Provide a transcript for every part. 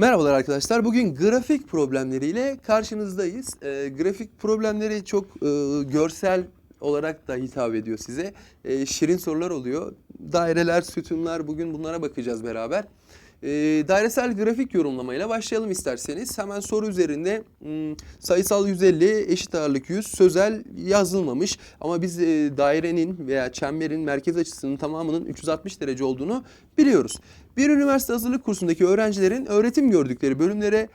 Merhabalar arkadaşlar. Bugün grafik problemleriyle karşınızdayız. Ee, grafik problemleri çok e, görsel olarak da hitap ediyor size. E, şirin sorular oluyor. Daireler, sütunlar bugün bunlara bakacağız beraber. E, dairesel grafik yorumlamayla başlayalım isterseniz. Hemen soru üzerinde hmm, sayısal 150, eşit ağırlık 100, sözel yazılmamış. Ama biz e, dairenin veya çemberin merkez açısının tamamının 360 derece olduğunu biliyoruz. Bir üniversite hazırlık kursundaki öğrencilerin öğretim gördükleri bölümlere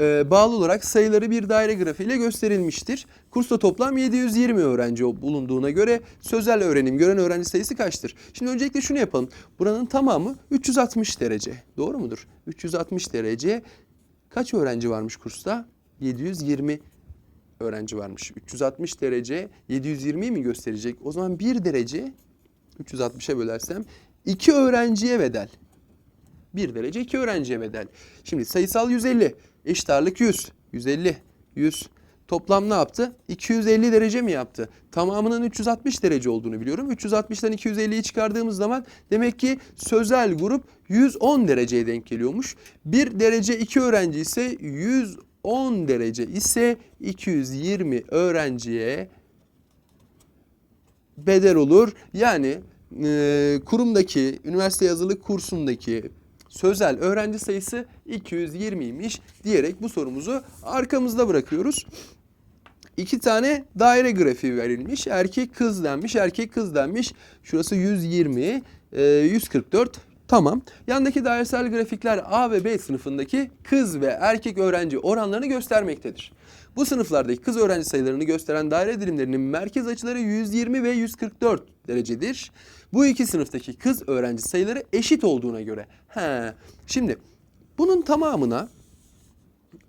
e, bağlı olarak sayıları bir daire grafiğiyle gösterilmiştir. Kursta toplam 720 öğrenci bulunduğuna göre sözel öğrenim gören öğrenci sayısı kaçtır? Şimdi öncelikle şunu yapalım. Buranın tamamı 360 derece. Doğru mudur? 360 derece. Kaç öğrenci varmış kursta? 720 öğrenci varmış. 360 derece 720'yi mi gösterecek? O zaman 1 derece 360'a bölersem 2 öğrenciye bedel. 1 derece 2 öğrenciye bedel. Şimdi sayısal 150, eşit ağırlık 100, 150, 100. Toplam ne yaptı? 250 derece mi yaptı? Tamamının 360 derece olduğunu biliyorum. 360'tan 250'yi çıkardığımız zaman demek ki sözel grup 110 dereceye denk geliyormuş. 1 derece 2 öğrenci ise 110 derece ise 220 öğrenciye bedel olur. Yani e, kurumdaki, üniversite hazırlık kursundaki sözel öğrenci sayısı 220'ymiş diyerek bu sorumuzu arkamızda bırakıyoruz. İki tane daire grafiği verilmiş. Erkek kız denmiş, erkek kız denmiş. Şurası 120, e, 144. Tamam. Yandaki dairesel grafikler A ve B sınıfındaki kız ve erkek öğrenci oranlarını göstermektedir. Bu sınıflardaki kız öğrenci sayılarını gösteren daire dilimlerinin merkez açıları 120 ve 144 derecedir. Bu iki sınıftaki kız öğrenci sayıları eşit olduğuna göre. He. Şimdi bunun tamamına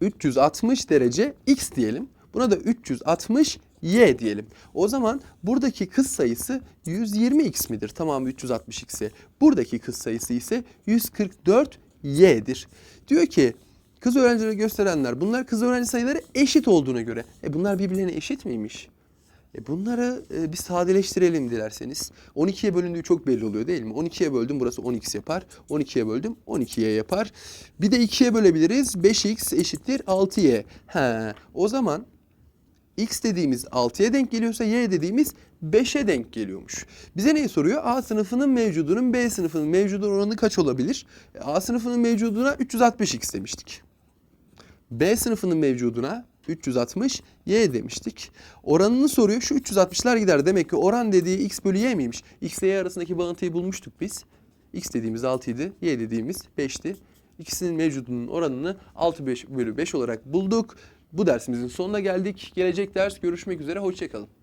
360 derece x diyelim. Buna da 360 y diyelim. O zaman buradaki kız sayısı 120x midir? Tamam 360x'e. Buradaki kız sayısı ise 144y'dir. Diyor ki kız öğrencileri gösterenler bunlar kız öğrenci sayıları eşit olduğuna göre. E bunlar birbirlerine eşit miymiş? E bunları e, bir sadeleştirelim dilerseniz. 12'ye bölündüğü çok belli oluyor değil mi? 12'ye böldüm burası 10x yapar. 12'ye böldüm 12'ye yapar. Bir de 2'ye bölebiliriz. 5x eşittir 6y. He, o zaman x dediğimiz 6'ya denk geliyorsa y dediğimiz 5'e denk geliyormuş. Bize neyi soruyor? A sınıfının mevcudunun B sınıfının mevcudu oranı kaç olabilir? E, A sınıfının mevcuduna 360x demiştik. B sınıfının mevcuduna 360 y demiştik. Oranını soruyor. Şu 360'lar gider. Demek ki oran dediği x bölü y miymiş? X ile y arasındaki bağıntıyı bulmuştuk biz. X dediğimiz 6 idi. Y dediğimiz 5'ti. İkisinin mevcudunun oranını 6 5 bölü 5 olarak bulduk. Bu dersimizin sonuna geldik. Gelecek ders görüşmek üzere. Hoşçakalın.